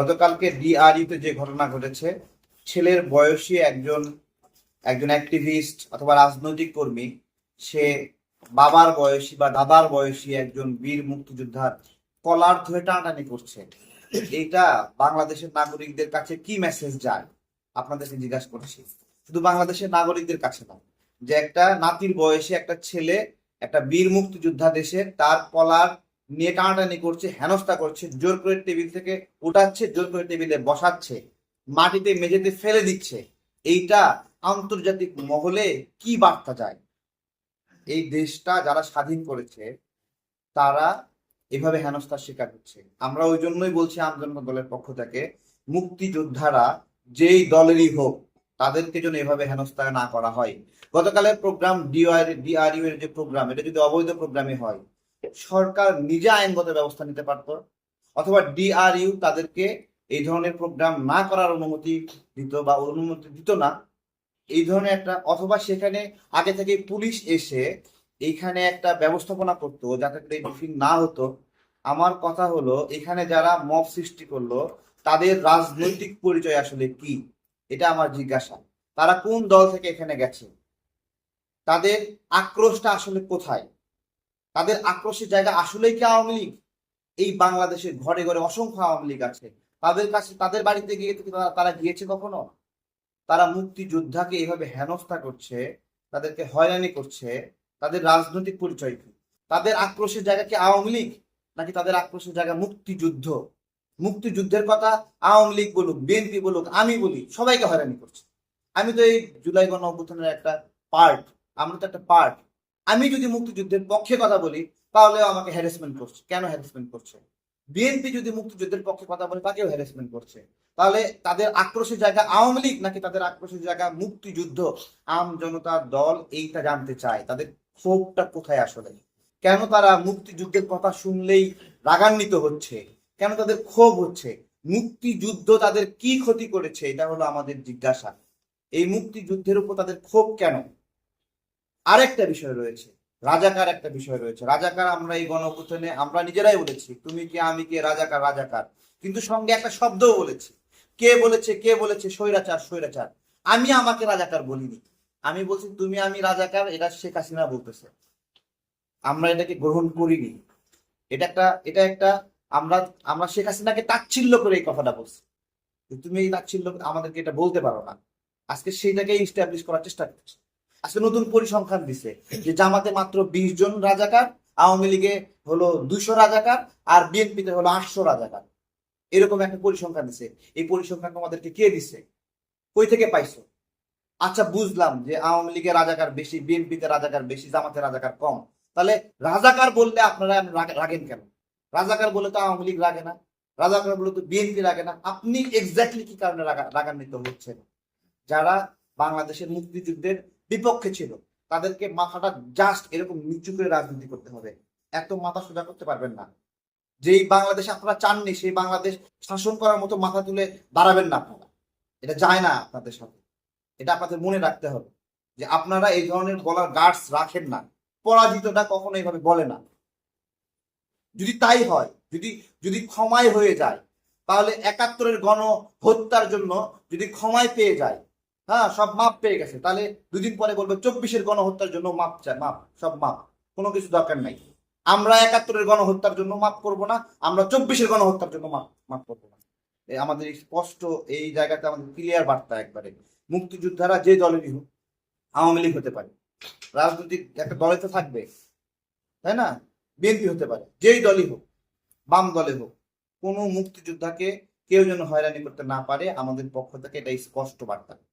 গতকালকে ডিআরইউতে যে ঘটনা ঘটেছে, ছেলের বয়সী একজন একজন অ্যাক্টিভিস্ট অথবা রাজনৈতিক কর্মী, সে বাবার বয়সী বা দাদার বয়সী একজন বীর মুক্তিযোদ্ধার কলার ধরে টানাটানি করছে। এটা বাংলাদেশের নাগরিকদের কাছে কি মেসেজ যায়? আপনাদেরকে জিজ্ঞাসা করছি। শুধু বাংলাদেশের নাগরিকদের কাছে না যে একটা নাতির বয়সে একটা ছেলে, একটা বীর মুক্তিযোদ্ধা দেশের তার কলার নিয়ে টানাটানি করছে, হেনস্থা করছে, জোর করে টেবিল থেকে উঠাচ্ছে, জোর করে টেবিলে বসাচ্ছে, মাটিতে মেঝেতে ফেলে দিচ্ছে। এইটা আন্তর্জাতিক মহলে কি বার্তা যায়? এই দেশটা যারা স্বাধীন করেছে, তারা এভাবে হেনস্থার শিকার হচ্ছে। আমরা ওই জন্যই বলছি আন্দোলন দলের পক্ষ থেকে, মুক্তিযোদ্ধারা যেই দলেরই হোক, তাদেরকে যেন এভাবে হেনস্থা না করা হয়। গতকালের প্রোগ্রাম ডিআর ডিআরইউ এর যে প্রোগ্রাম, এটা যদি অবৈধ প্রোগ্রামে হয় সরকার নিজে আইনগত ব্যবস্থা নিতে পারত, অথবা ডিআরইউ তাদেরকে এই ধরনের প্রোগ্রাম না করার অনুমতি দিত বা অনুমতি দিত না। এই ধরনের একটা, অথবা সেখানে আগে থেকে পুলিশ এসে এইখানে একটা ব্যবস্থাপনা করতো যাতে করে ব্রিফিং না হতো। আমার কথা হলো, এখানে যারা মব সৃষ্টি করল, তাদের রাজনৈতিক পরিচয় আসলে কি? এটা আমার জিজ্ঞাসা। তারা কোন দল থেকে এখানে গেছে? তাদের আক্রোশটা আসলে কোথায়? তাদের আক্রোশের জায়গা আসলেই কি আওয়ামী লীগ? এই বাংলাদেশের ঘরে ঘরে অসংখ্য আওয়ামী লীগ আছে। তাদের কাছে, তাদের বাড়িতে গিয়ে তারা- গিয়েছে কখনো? তারা মুক্তিযোদ্ধাকে এইভাবে হেনস্থা করছে, তাদেরকে হয়রানি করছে, তাদের রাজনৈতিক পরিচয় কি? তাদের আক্রোশের জায়গা কি আওয়ামী লীগ? নাকি তাদের আক্রোশের জায়গা মুক্তিযুদ্ধ? মুক্তিযুদ্ধের কথা আওয়ামী লীগ বলুক, বিএনপি বলুক, আমি বলি, সবাইকে হয়রানি করছে। আমি তো এই জুলাই গণ অভ্যুত্থানের একটা পার্ট আমরা তো একটা পার্ট আমি যদি মুক্তিযুদ্ধের পক্ষে কথা বলি, তাহলেও আমাকে হ্যারাসমেন্ট করছে। কেন হ্যারাসমেন্ট করছে? বিএনপি যদি মুক্তিযুদ্ধের পক্ষে কথা বলে, তাকেও হ্যারাসমেন্ট করছে। তাহলে তাদের আক্রোশের জায়গা আওয়ামী লীগ নাকি তাদের আক্রোশের জায়গা মুক্তিযুদ্ধ? আম জনতার দল এইটা জানতে চায়। তাদের ক্ষোভটা কোথায় আসলে? কেন তারা মুক্তিযুদ্ধের কথা শুনলেই রাগান্বিত হচ্ছে? কেন তাদের ক্ষোভ হচ্ছে? মুক্তিযুদ্ধ তাদের কি ক্ষতি করেছে? এটা হলো আমাদের জিজ্ঞাসা। এই মুক্তিযুদ্ধের উপর তাদের ক্ষোভ কেন? আরেকটা বিষয় রয়েছে। রাজাকার একটা বিষয় রয়েছে। রাজাকার আমরা এই গণঅভ্যুত্থানে, আমরা নিজেরাই বলেছি, তুমি কি, আমি কে, রাজাকার রাজাকার। কিন্তু সঙ্গে একটা শব্দও বলেছি। কে বলেছে কে বলেছে? স্বৈরাচার স্বৈরাচার। আমি আমাকে রাজাকার বলিনি। আমি বলছি, তুমি আমি রাজাকার, এটা শেখ হাসিনা বলতেছে। আমরা এটাকে গ্রহণ করিনি। এটা একটা এটা একটা, আমরা আমরা শেখ হাসিনাকে তাচ্ছিল্য করে এই কথাটা বলছি। তুমি এই তাচ্ছিল্য, আমাদেরকে এটা বলতে পারো না। আজকে সেইটাকে ইস্টাবলিশ করার চেষ্টা করছে আজকে নতুন পরিসংখ্যান দিছে যে জামাতে মাত্র বিশ জন রাজাকার, আওয়ামী লীগে হলো দুইশো রাজাকার আর বিএনপিতে হলো আটশো রাজাকার। এরকম একটা পরিসংখ্যান দিছে। এই পরিসংখ্যান তোমাদেরকে কে দিছে? কই থেকে পাইছো? আচ্ছা বুঝলাম যে আওয়ামী লীগের রাজাকার বেশি, বিএনপিতে রাজাকার বেশি, জামাতে রাজাকার কম। তাহলে রাজাকার বললে আপনারা রাগ- রাগেন কেন? রাজাকার বলে তো আওয়ামী লীগ রাগে না। রাজাকার বলে তো বিএনপি রাগে না। আপনি এক্স্যাক্টলি কি কারণে রাগান্বিত হচ্ছেন? যারা বাংলাদেশের মুক্তিযুদ্ধের বিপক্ষে ছিল। তাদেরকে মাথাটা জাস্ট এরকম নিচু করে রাজনীতি করতে হবে। এত মাথা সোজা করতে পারবেন না। যেই বাংলাদেশ আপনারা চাননি, সেই বাংলাদেশ শাসন করার মতো মাথা তুলে দাঁড়াবেন না আপনারা। এটা যায় না আপনাদের সাথে। এটা আপনাদের মনে রাখতে হবে যে আপনারা এই ধরনের বলার গার্ডস রাখেন না। পরাজিতটা কখনো এইভাবে বলে না। যদি তাই হয়, যদি যদি ক্ষমায় হয়ে যায়, তাহলে একাত্তরের গণ হত্যার জন্য যদি ক্ষমায় পেয়ে যায় হ্যাঁ সব মাপ পেয়ে গেছে। তাহলে দুদিন পরে বলবে, চব্বিশের গণহত্যার জন্য মাপ চায় মাপ, সব মাপ। কোনো কিছু দরকার নাই। আমরা একাত্তরের গণহত্যার জন্য মাপ করব না, আমরা চব্বিশের গণহত্যার জন্য মাপ মাপ করব না। আমাদের স্পষ্ট এই জায়গাতে আমাদের ক্লিয়ার বার্তা একবারে। মুক্তিযোদ্ধারা যে দলেরই হোক আওয়ামী লীগ হতে পারে। রাজনৈতিক একটা দলে তো থাকবে, তাই না? বিএনপি হতে পারে, যেই দলই হোক, বাম দলে হোক, কোনো মুক্তিযোদ্ধাকে কেউ যেন হয়রানি করতে না পারে, আমাদের পক্ষ থেকে এটাই স্পষ্ট বার্তা।